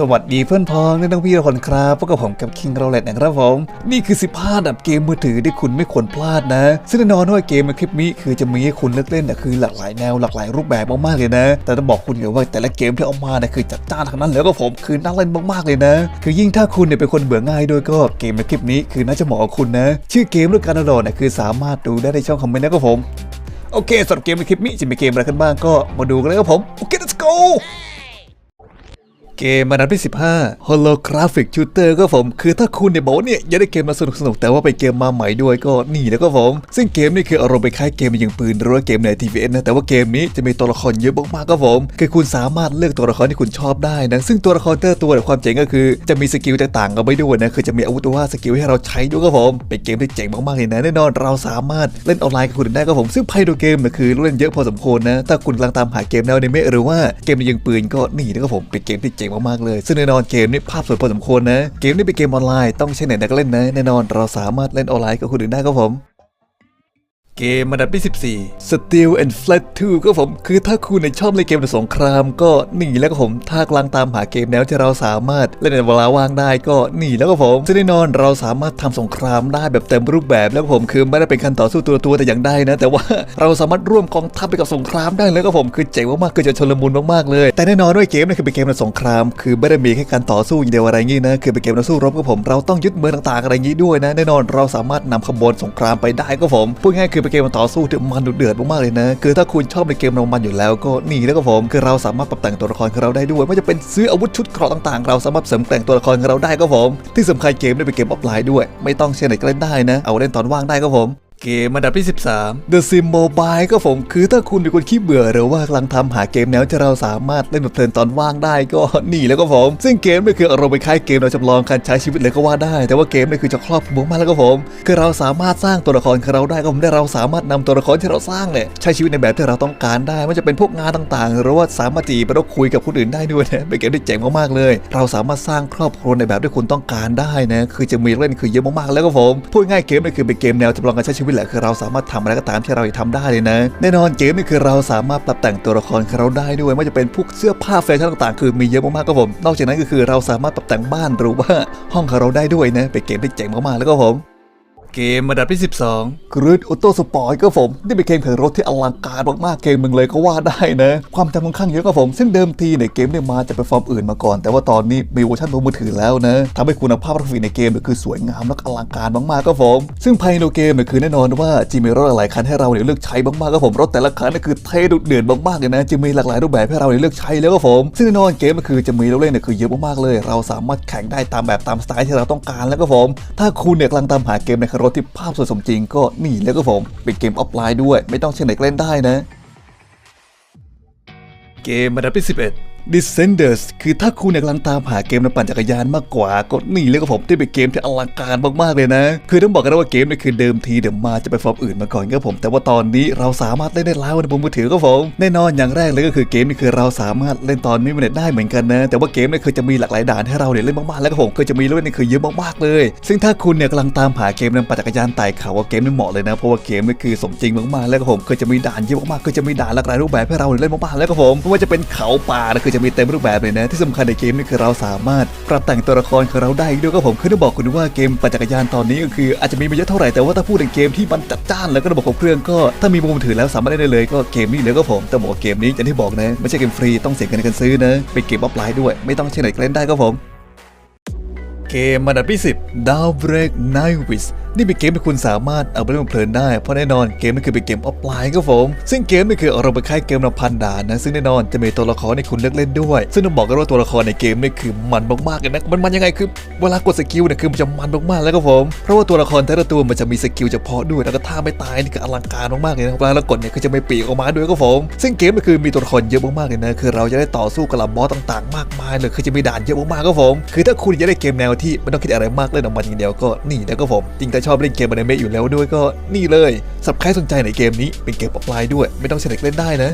สวัสดีเพื่อนพ้องและน้องพี่ทุกคนครับพบกับผมกับ King r o l e t นะครับผม นี่คือ 15ดับเกมมือถือที่คุณไม่ควรพลาดนะ ซึ่งแน่นอนว่าเกมในคลิปนี้คือจะมีให้คุณเลือกเล่นนะคือหลากหลายแนวหลากหลายรูปแบบมากๆเลยนะ แต่ต้องบอกคุณเลยว่าแต่ละเกมที่เอามาเนี่ยคือจัดจ้านทั้งนั้นแล้วก็ผมคือน่าเล่นมากๆเลยนะ คือยิ่งถ้าคุณเนี่ยเป็นคนเบื่อง่ายด้วยก็เกมในคลิปนี้คือน่าจะเหมาะกับคุณนะ ชื่อเกมเรื่องการดาวน์โหลดเนี่ยคือสามารถดูได้ในช่องคอมเมนต์นะครับผม โอเคสำหรับเกมในคลิปนี้จะมีเกมอะไรกันบ้างก็มาดูกันเลยครับผมโอเค let's go เกมอันดับที่ 15 Holographic Shooter ก็ผม คือถ้าคุณเนี่ยบอกว่าเนี่ยอยากได้เกมมาสนุกสนุกแต่ว่าไปเกมมาใหม่ด้วยก็นี่แล้วก็ผม ซึ่งเกมนี่คืออารมณ์ไปคล้ายเกมยิงปืนหรือว่าเกมใน TVS นะแต่ว่าเกมนี้จะมีตัวละครเยอะมากๆก็ผมคือคุณสามารถเลือกตัวละครที่คุณชอบได้นะซึ่งตัวละครแต่ละตัวเนี่ความเจ๋งก็คือจะมีสกิลแตกต่างกันไปด้วยนะคือจะมีอาวุธว่าสกิลให้เราใช้ด้วยก็ผมเป็นเกมที่เจ๋งมากๆเลยนะแน่นอนเราสามารถเล่นออนไลน์กับคนอื่นได้ก็ผมซึ่งไพ่ดูเกมเนี่ยคือเล่นเยอะพอสมควรนะถ้าคุณกำลังตามหาเกมแนวอนิเมะหรือว่าเกมยิงปืนก็นี่นะครับผมเป็นเกมที่เจ๋งมากๆเลย ซึ่งแน่นอนเกมนี้ภาพสวยพอสมควรนะ เกมนี้เป็นเกมออนไลน์ต้องใช้เน็ตในการเล่นนะ แน่นอนเราสามารถเล่นออนไลน์กับคนอื่นได้ครับผม เกมอันดับที่ 14 Steel and Flat 2ก็ผมคือถ้าคุณในชอบเล่นเกมในสงคราม ก็หนีแล้วก็ผมถ้ากำลังตามหาเกมแนวที่เราสามารถเล่นในเวลาว่างได้ก็หนีแล้วก็ผมซึ่งแน่นอนเราสามารถทำสงครามได้แบบเต็มรูปแบบแล้วก็ผมคือไม่ได้เป็นการต่อสู้ตัวตัวแต่อย่างใดนะ แต่ว่าเราสามารถร่วมกองทัพไปกับสงครามได้เลยก็ผมคือเจ๋งมากๆคือจะชนลมุนมากๆเลย แต่แน่นอนด้วยเกมนี่คือเป็นเกมในสงคราม คือไม่ได้มีแค่การต่อสู้อย่างเดียวอะไรงี้นะคือเป็นเกมต่อสู้รบก็ผมเราต้องยึดเมืองต่างๆอะไรงี้ด้วยนะแน่นอนเราสามารถนำขบวนสงครามไปได้ก็ผมพูดง่ายคือเป็นเกมต่อสู้ที่มันดุเดือดมากๆเลยนะ คือถ้าคุณชอบในเกมเรามันอยู่แล้วก็นี่แล้วก็ผมคือเราสามารถปรับแต่งตัวละครของเราได้ด้วยไม่ว่าจะเป็นซื้ออาวุธชุดเกราะต่างๆ เราสามารถเสริมแต่งตัวละครของเราได้ก็ผม ที่สำคัญเกมได้เป็นเกมออฟไลน์ด้วย ไม่ต้องเชื่อไหนก็เล่นได้นะ เอาเล่นตอนว่างได้ก็ผม เกมอันดับที่ 13 The Sim Mobile ก็ผมคือถ้าคุณเป็นคนขี้เบื่อหรือว่ากำลังทำหาเกมแนวที่เราสามารถเล่นแบบเพลินตอนว่างได้ก็นี่แล้วก็ผม ซึ่งเกมนี่คืออารมณ์ไปคล้ายเกมเราจำลองการใช้ชีวิตเลยก็ว่าได้ แต่ว่าเกมนี่คือจะครอบคลุมมากแล้วก็ผม คือเราสามารถสร้างตัวละครของเราได้ก็ผมได้เราสามารถนำตัวละครที่เราสร้างเนี่ยใช้ชีวิตในแบบที่เราต้องการได้ไม่ว่าจะเป็นพวกงานต่างๆ หรือว่าสามารถจีบไปแล้วคุยกับคนอื่นได้ด้วยนะเป็นเกมที่เจ๋งมากๆเลย เราสามารถสร้างครอบครัวในแบบที่คุณต้องการได้นะคือจะมีเล่นคือเยอะมากๆแล้วก็ผมพูดง่ายเกมนี่คือเป็นเกมแนวจำลองการใช้ชีวิตแหละคือเราสามารถทำอะไรก็ตามที่เราอยากทำได้เลยนะ แน่นอนเกมนี่คือเราสามารถปรับแต่งตัวละครของเราได้ด้วยไม่ว่าจะเป็นพวกเสื้อผ้าแฟชั่นต่างๆ คือมีเยอะมากๆก็ผม นอกจากนั้นก็คือเราสามารถปรับแต่งบ้านหรือว่าห้องของเราได้ด้วยนะเป็นเกมที่เจ๋งมากๆแล้วก็ผม เกมอันดับที่ 12 g r i d Auto Sport ก็ผม นี่เป็นเกมแข่งรถที่อลังการมากๆ เกมหนึ่งเลยก็ว่าได้นะ ความจำค่อนข้างเยอะก็ผม ซึ่งเดิมทีเนี่ยเกมเนี่ยมาจากแพลตฟอร์มอื่นมาก่อน แต่ว่าตอนนี้มีเวอร์ชันบนมือถือแล้วนะทำให้คุณภาพกราฟิกในเกมเนี่ยคือสวยงามและอลังการมากๆก็ผม ซึ่งภายในเกมเนี่ยคือแน่นอนว่าจะมีรถหลายคันให้เราเนี่ยเลือกใช้มากๆก็ผม รถแต่ละคันเนี่ยคือเท่ดุเดือดมากๆเลยนะจะมีหลากหลายรูปแบบให้เราเนี่ยเลือกใช้แล้วก็ผม ซึ่งแน่นอนเกมมันคือจะมีเราเล่นเนี่ยคือเยอะมากๆเลย เราสามารถแข่งได้ตามแบบตามสไตล์ที่เราต้องการแล้วก็ผม ถ้าคุณเนี่ยกำลังตามหาเกมในคารถที่ภาพสวยสมจริงก็นี่แล้วก็ผมเป็นเกมออฟไลน์ด้วย ไม่ต้องเชื่อเด็กเล่นได้นะ เกมอันดับที่11 Descenders คือถ้าคุณเนี่ยกำลังตามหาเกมในปั่นจักรยานมากกว่าก็นี่เลยก็ผมที่เป็นเกมที่อลังการมากๆเลยนะ คือต้องบอกกันนะว่าเกมนี่คือเดิมทีเดิมมาจะไปฟอร์มอื่นมาก่อนก็ผม แต่ว่าตอนนี้เราสามารถเล่นได้แล้วในบนมือถือก็ผม แน่นอนอย่างแรกเลยก็คือเกมนี่คือเราสามารถเล่นตอนไม่มีเน็ตได้เหมือนกันนะ แต่ว่าเกมนี่คือจะมีหลากหลายด่านให้เราเนี่ยเล่นมากๆแล้วก็ผมคือจะมีเล่นนี่คือเยอะมากๆเลย ซึ่งถ้าคุณเนี่ยกำลังตามหาเกมในปั่นจักรยานไต่เขาว่าเกมนี่เหมาะเลยนะเพราะว่าเกมนี่คือสมจริงมากๆแล้วก็ผมคือจะมีด่านเยอะมากๆคือจะมีด่านหลากหลายรูปแบบให้เราเล่นมากๆแล้วก็ผมไม่ว่าจะเป็นเขาป่านะคือจะมีเต็มรูปแบบเลยนะ ที่สำคัญในเกมนี่คือเราสามารถปรับแต่งตัวละครของเราได้ด้วยก็ผมคือต้องบอกคุณว่าเกมปั่นจักรยานตอนนี้ก็คืออาจจะมีไม่เยอะเท่าไหร่แต่ว่าถ้าพูดถึงเกมที่มันจัดจ้านแล้วก็ระบบของเครื่องก็ถ้ามีมือถือแล้วสามารถเล่นได้เลยก็เกมนี้เลยก็ผมแต่บอกเกมนี้อย่างที่บอกนะไม่ใช่เกมฟรีต้องเสียเงินในการซื้อนะเป็นเกมออฟไลน์ด้วย ไม่ต้องใช้ไหนก็เล่นได้ก็ผมเกมอันดับที่10 Dawnbreak Night Wish นี่เป็นเกมที่คุณสามารถเอาไปเล่นเพลินได้ เพราะแน่นอนเกมนี้คือเป็นเกมออฟไลน์ครับผม ซึ่งเกมนี้คือเราไปคล้ายเกมละพันด่านนะ ซึ่งแน่นอนจะมีตัวละครให้คุณเลือกเล่นด้วย ซึ่งต้องบอกกันว่าตัวละครในเกมนี่คือมันมากๆเลยนะ มันมันยังไงคือเวลากดสกิลเนี่ยคือมันจะมันมากๆแล้วครับผม เพราะว่าตัวละครแต่ละตัวมันจะมีสกิลเฉพาะด้วย แล้วก็ท่าไม่ตายนี่ก็อลังการมากๆเลยนะเวลาเรากดเนี่ยคือจะไม่ปีกออกมาด้วยครับผม ซึ่งเกมนี่คือมีตัวละครเยอะมากๆเลยนะ คือเราจะได้ต่อสู้กับล่าบอสต่างๆ มากมายเลย คือจะมีด่านเยอะมากๆครับผม คือถ้าคุณอยากได้เกมแนวที่ไม่ต้องคิดอะไรมากเล่นออกมาอย่างเดียวก็นี่นะครับผมจริงแต่ชอบเล่นเกมอนิเมะอยู่แล้วด้วยก็นี่เลยสับใครสนใจในเกมนี้เป็นเกมออฟไลน์ด้วย ไม่ต้องใช้เด็กเล่นได้นะ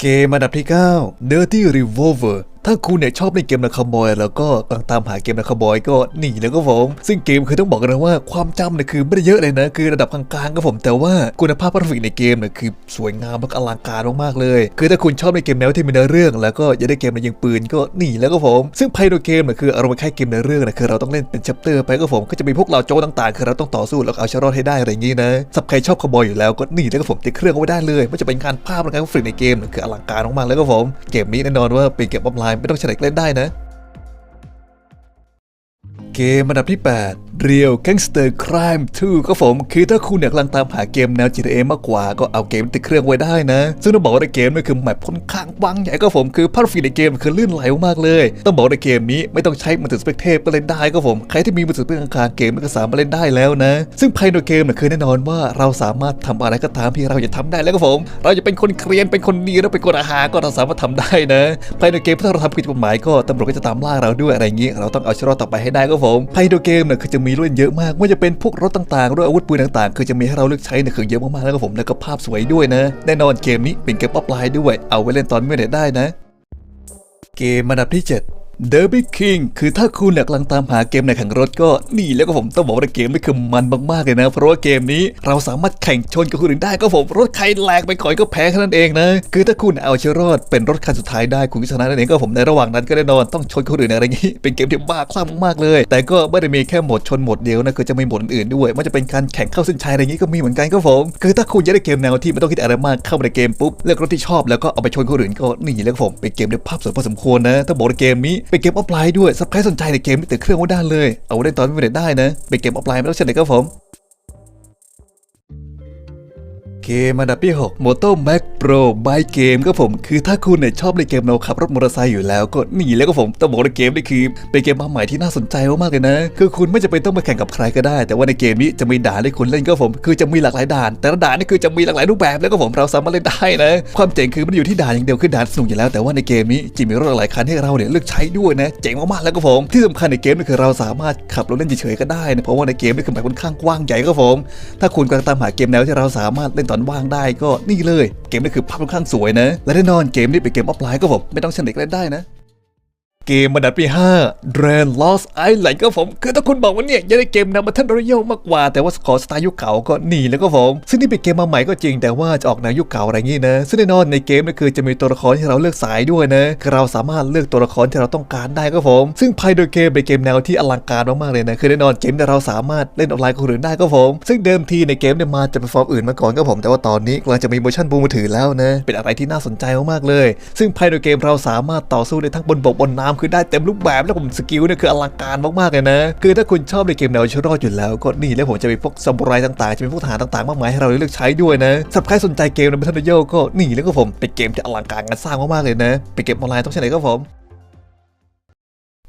เกมอันดับที่ 9 Dirty Revolver ถ้าคุณเนี่ยชอบเล่นเกมนาคาบอย แล้วก็กำลังตามหาเกมนาคาบอยก็นี่แล้วก็ผมซึ่งเกมคือต้องบอกกันนะว่าความจำเนี่ยคือไม่ได้เยอะเลยนะ คือระดับกลางๆก็ผมแต่ว่าคุณภาพกราฟิกในเกมเนี่ยคือสวยงามและอลังการมากๆเลย คือถ้าคุณชอบในเกมแนวที่มีเนื้อเรื่อง แล้วก็อยากได้เกมในยิงปืนก็นี่แล้วก็ผมซึ่งภายในเกมเนี่ยคืออารมณ์คล้ายเกมในเรื่องนะคือเราต้องเล่นเป็นชัปเตอร์ไปก็ผมก็จะมีพวกเราโจ้ต่างๆ คือเราต้องต่อสู้แล้วเอาชนะรอดให้ได้อะไรอย่างนี้นะสับใครชอบคาบอยอยู่แล้วก็นี่แล้วก็ผมติดเครื่องไว้ได้เลยไม่จะเป็นการภาพการกราฟิกในเกมเนี่ยคืออลังการมากๆแล้วก็ผมเกมนี้แน่นอนว่าเป็นเกมออฟไลน์ไม่ต้องใช้เด็กเล่นได้นะ เกมอันดับที่ 8 Real Gangster Crime 2ก็ผมคือถ้าคุณเนี่ยกำลังตามหาเกมแนว GTA มากกว่าก็เอาเกมติดเครื่องไว้ได้นะ ซึ่งต้องบอกว่าในเกมนี่คือแมปค่อนข้างกว้างใหญ่ก็ผมคือภาพฟีในเกมคือลื่นไหลมากเลย ต้องบอกในเกมนี้ไม่ต้องใช้มือถือสเปกเทปก็เล่นได้ก็ผมใครที่มีมือถือสเปกข้างเกมก็สามารถเล่นได้แล้วนะ ซึ่งภายในเกมเนี่ยคือแน่นอนว่าเราสามารถทำอะไรก็ตามที่เราอยากทำได้แล้วก็ผม เราจะเป็นคนเกรียนเป็นคนดีแล้วเป็นคนอาหารก็เราสามารถทำได้นะภายในเกมถ้าเราทำผิดกฎหมายก็ตำรวจก็จะตามล่าเราด้วยอะไรอย่างนี้ เราต้องเอาชีวิตรอดต่อไปให้ได้ก็ผมภายในเกมเนี่ยคือจะมีเล่นเยอะมากไม่ว่าจะเป็นพวกรถต่างๆรถอาวุธปืนต่างๆ คือจะมีให้เราเลือกใช้เนี่ยคือเยอะมากๆแล้วก็ผมแล้วก็ภาพสวยด้วยนะ แน่นอนเกมนี้เป็นเกมออฟไลน์ด้วย เอาไว้เล่นตอนเม่ไหร่ได้นะ เกมอันดับที่ 7 Derby King คือถ้าคุณกกำลังตามหาเกมในแข่งรถก็นี่แล้วก็ผมต้องบอกว่าเกมนี้คือมันมากๆเลยนะ เพราะว่าเกมนี้เราสามารถแข่งชนกับคนอื่นได้ก็ผมรถใครแหลกไปก่อนก็แพ้แค่นั้นเองนะ คือถ้าคุณเอาชยรอดเป็นรถคันสุดท้ายได้คุณก็ชนะนั่นเองก็ผมในระหว่างนั้นก็แน่นอนต้องชนคนอื่นอะไรอย่างนี้ เป็นเกมที่บ้าคลั่งมากๆเลย แต่ก็ไม่ได้มีแค่หมดชนหมดเดียวนะคือจะมีหมดอื่นๆด้วยมันจะเป็นการแข่งเข้าเส้นชัยอะไรอย่างนี้ก็มีเหมือนกันก็ผมคือถ้าคุณอยากได้เกมแนวที่ไม่ต้องคิดอะไรมากเข้ามาในเกมปุ๊บเลือกรถที่ชอบแล้วก็เอาไปชนคนอื่นก็นี่แล้วผมเป็นเกมที่ภาพสวยพอสมควรนะต้องบอกว่าเกมนี้เป็นเกมออฟไลน์ด้วยสับใครสนใจในเกมนี้ติดเครื่องว้ได้านเลย เอาไว้เล่นตอนไม่ได้ได้นะเป็นเกมออฟไลน์ไม่ต้องเช่นไหนครับผม เกมอันดับที่6 Moto Max Pro by Game ก็ผมคือถ้าคุณเนี่ยชอบเล่นเกมแนวขับรถมอเตอร์ไซค์อยู่แล้วก็นี่แล้วก็ผมต้องบอกว่าเกมนี้คือเป็นเกมมาใหม่ที่น่าสนใจมากๆเลยนะ คือคุณไม่จำเป็นต้องไปแข่งกับใครก็ได้ แต่ว่าในเกมนี้จะมีด่านให้คุณเล่นก็ผม คือจะมีหลากหลายด่าน แต่ละด่านนี่คือจะมีหลากหลายรูปแบบแล้วก็ผมเราสามารถเล่นได้นะ ความเจ๋งคือมันอยู่ที่ด่านอย่างเดียวคือด่านสนุกอยู่แล้ว แต่ว่าในเกมนี้จะมีรถหลายคันให้เราเนี่ยเลือกใช้ด้วยนะ เจ๋งมากๆแล้วก็ผม ที่สำคัญในเกมนี่คือเราสามารถขับรถเล่นเฉยๆก็ได้นะเพราะว่าในเกมนี่คือแบบค่อนข้างกว้างใหญ่ก็ผม ถ้าคุณกำลังตามหาเกมแนวที่เราสามารถเล่นอนว่างได้ก็นี่เลย เกมนี้คือภาพค่อนข้างสวยนะ และแน่นอนเกมนี้เป็นเกมออฟไลน์ก็ผมไม่ต้องเช่นเด็กเล่นได้นะ เกมอันดับที่5 Grand Lost Island ก็ผม คือถ้าคุณบอกว่าเนี่ยอยากได้เกมแนวมาทันรอยัลมากกว่า แต่ว่าขอสไตล์ยุคเก่าก็หนีแล้วก็ผม ซึ่งนี่เป็นเกมมาใหม่ก็จริงแต่ว่าจะออกแนวยุคเก่าอะไรงี้นะ ซึ่งแน่นอนในเกมนี่คือจะมีตัวละครที่เราเลือกสายด้วยนะคือเราสามารถเลือกตัวละครที่เราต้องการได้ก็ผม ซึ่งภายในเกมเป็นเกมแนวที่อลังการมากๆเลยนะคือแน่นอนเกมที่เราสามารถเล่นออนไลน์กับคนอื่นได้ก็ผม ซึ่งเดิมทีในเกมเนี่ยมาจะเป็นฟอร์มอื่นมาก่อนก็ผม แต่ว่าตอนนี้กำลังจะมีโมชั่นบูมือถือแล้วนะเป็นอะไรที่น่าสนใจมากๆเลย ซึ่งภายในเกมเราสามารถต่อสู้ได้ทั้งบนบกบนน้ำคือได้เต็มรูปแบบแล้วผมสกิลเนี่ยคืออลังการมากๆเลยนะ คือถ้าคุณชอบในเกมแนวชรอดอยู่แล้วก็นี่แล้วผมจะมีพวกซามูไรต่างๆ จะมีพวกทหารต่างๆ มากมายให้เราเลือกใช้ด้วยนะสำหรับใครสนใจเกมในบัตเทิลโยก็นี่แล้วก็ผมเป็นเกมที่อลังการงานสร้างมากๆเลยนะเป็นเกมออนไลน์ต้องใช้ไหนก็ผม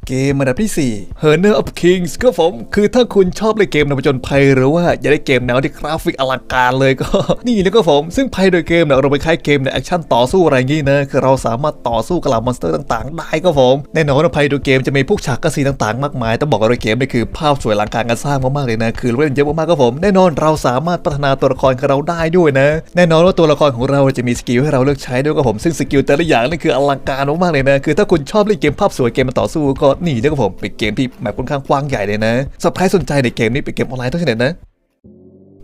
เกมอันดับที่ 4 Honor of Kings ก็ผม คือถ้าคุณชอบเล่นเกมแนวผจญภัยหรือว่าอยากได้เกมแนวที่กราฟิกอลังการเลยก็ นี่แล้วก็ผม ซึ่งภายในเกมเนี่ยเราไปคล้ายเกมในแอคชั่นต่อสู้อะไรอย่างงี้นะคือเราสามารถต่อสู้กับเหล่ามอนสเตอร์ต่างๆ ได้ก็ผม แน่นอนว่าภายในเกมจะมีพวกฉากกระสีต่างๆ มากมายต้องบอกว่าในเกมนี่คือภาพสวยอลังการงานสร้างมากๆเลยนะคือเล่นเยอะมากๆก็ผม แน่นอนเราสามารถพัฒนาตัวละครของเราได้ด้วยนะ แน่นอนว่าตัวละครของเราจะมีสกิลให้เราเลือกใช้ด้วยก็ผมซึ่งสกิลแต่ละอย่างนี่คืออลังการมากๆเลยนะคือถ้าคุณชอบเล่นเกมภาพสวยเกมต่อสู้ก็นี่แล้วก็ผมเป็นเกมที่แมปค่อนข้างกว้างใหญ่เลยนะสับใครสนใจในเกมนี้เป็นเกมออนไลน์ต้องใช่ไหมนะ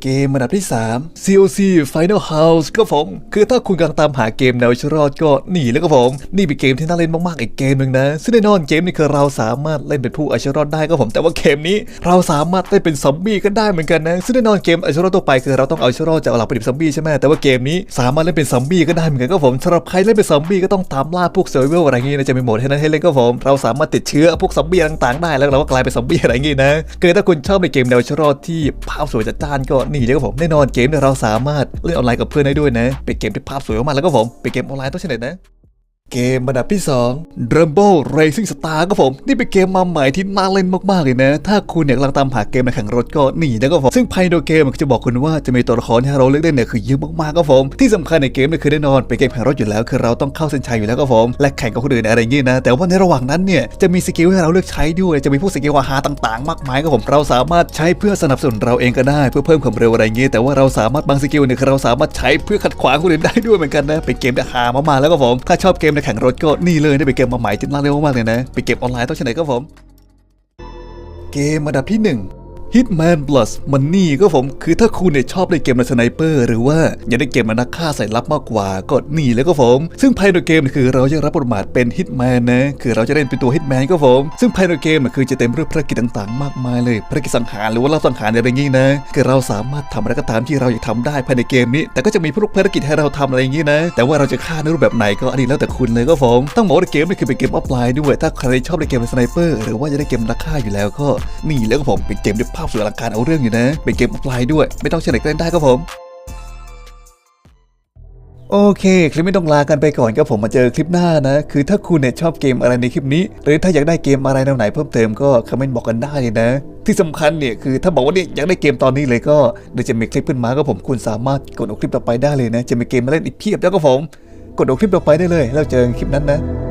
เกมอันดับที่ 3 COC Final House ก็ผม คือถ้าคุณกำลังตามหาเกมแนวชรอดก็นี่แล้วก็ผม นี่เป็นเกมที่น่าเล่นมาก ๆ อีกเกมหนึ่งนะ ซึ่งแน่นอนเกมนี้คือเราสามารถเล่นเป็นผู้เอาชรอดได้ก็ผม แต่ว่าเกมนี้เราสามารถเล่นเป็นซอมบี้ก็ได้เหมือนกันนะ ซึ่งแน่นอนเกมเอาชรอดตัวไปคือเราต้องเอาชรอดจากหลักผลิตซอมบี้ใช่ไหมแต่ว่าเกมนี้สามารถเล่นเป็นซอมบี้ก็ได้เหมือนกันก็ผมสำหรับใครเล่นเป็นซอมบี้ก็ต้องตามล่าพวกเซอร์เวลอะไรอย่างงี้นะจะมีโหมดให้นั้นให้เล่นก็ผมเราสามารถติดเชื้อพวกซอมบี้ต่างๆได้แล้วเราก็กลายเป็นซอมบี้อะไรอย่างงี้นะคือถ้าคุณชอบในเกมแนวชรอดที่ภาพสวยจัดจ้านก็นี่เลยก็ผมแน่นอนเกมเนี่ยเราสามารถเล่นออนไลน์กับเพื่อนได้ด้วยนะเป็นเกมที่ภาพสวยมากแล้วก็ผมเป็นเกมออนไลน์ต้องเฉลยนะ เกมอันดับที่2 Rumble Racing Star ก็ผม นี่เป็นเกมมาใหม่ที่น่าเล่นมากๆเลยนะ ถ้าคุณเนี่ยกำลังตามหาเกมในแข่งรถก็นี่นะก็ผม ซึ่งภายในเกมจะบอกคุณว่าจะมีตัวละครที่เราเลือกได้เนี่ยคือเยอะมากๆก็ผม ที่สำคัญในเกมเนี่ยคือแน่นอนเป็นเกมแข่งรถอยู่แล้วคือเราต้องเข้าเส้นชัยอยู่แล้วก็ผม และแข่งกับคนอื่นอะไรอย่างงี้นะ แต่ว่าในระหว่างนั้นเนี่ยจะมีสกิลให้เราเลือกใช้ด้วย จะมีพวกสกิลอาหาต่างๆ มากมายก็ผม เราสามารถใช้เพื่อสนับสนุนเราเองก็ได้ เพื่อเพิ่มความเร็วอะไรอย่างงี้ แต่ว่าเราสามารถบางสกิลเนี่ยคือเราสามารถใช้เพื่อขัดขวางคนอื่นได้ด้วยเหมือนกันนะเป็นเกมที่หามากๆแล้วก็ผมถ้าชอบเกมแข่งรถก็นี่เลยได้ไปเกมมาใหม่จิตล่าเร็วมากเลยนะ ไปเกมออนไลน์ต้องใช้ไหนครับผม เกมอันดับที่ 1 Hitman Plus Money ก็ผมคือถ้าคุณเนี่ยชอบเล่นเกมในสไนเปอร์หรือว่าอยากได้เกมมานักฆ่าใส่ลับมากกว่าก็นี่แล้วก็ผม ซึ่งภายในเกมคือเราจะรับบทบาทเป็น Hitman นะ คือเราจะเล่นเป็นตัว Hitman ก็ผม ซึ่งภายในเกมเนี่ยคือจะเต็มด้วยภารกิจต่างๆ มากมายเลยภารกิจสังหารหรือว่ารับสังหารอะไรอย่างงี้นะ คือเราสามารถทำอะไรก็ตามที่เราอยากทำได้ภายในเกมนี้ แต่ก็จะมีพวกภารกิจให้เราทำอะไรอย่างงี้นะ แต่ว่าเราจะฆ่าในรูปแบบไหนก็อันนี้แล้วแต่คุณเลยก็ผมต้องบอกว่าเกมนี่คือเป็นเกมออฟไลน์ด้วยถ้าใครชอบเล่นเกมสไนเปอร์หรือว่าจะได้เกมนักฆ่าอยู่แล้วก็นี่แล้วก็ผมเป็นเกมด้วยภาพสวยอลังการเอาเรื่องอยู่นะ เป็นเกมออฟไลน์ด้วย ไม่ต้องเฉลยก็เล่นได้ครับผม โอเค คลิปไม่ต้องลากันไปก่อนครับผมมาเจอคลิปหน้านะ คือถ้าคุณเนี่ยชอบเกมอะไรในคลิปนี้ หรือถ้าอยากได้เกมอะไรแนวไหนเพิ่มเติมก็คอมเมนต์บอกกันได้เลยนะ ที่สำคัญเนี่ยคือถ้าบอกว่าเนี่ยอยากได้เกมตอนนี้เลยก็เดี๋ยวจะมีคลิปขึ้นมาก็ผมคุณสามารถกดดูคลิปต่อไปได้เลยนะ จะมีเกมมาเล่นอีกเพียบแล้วก็ผม กดดูคลิปต่อไปได้เลยแล้วเจอกันคลิปนั้นนะ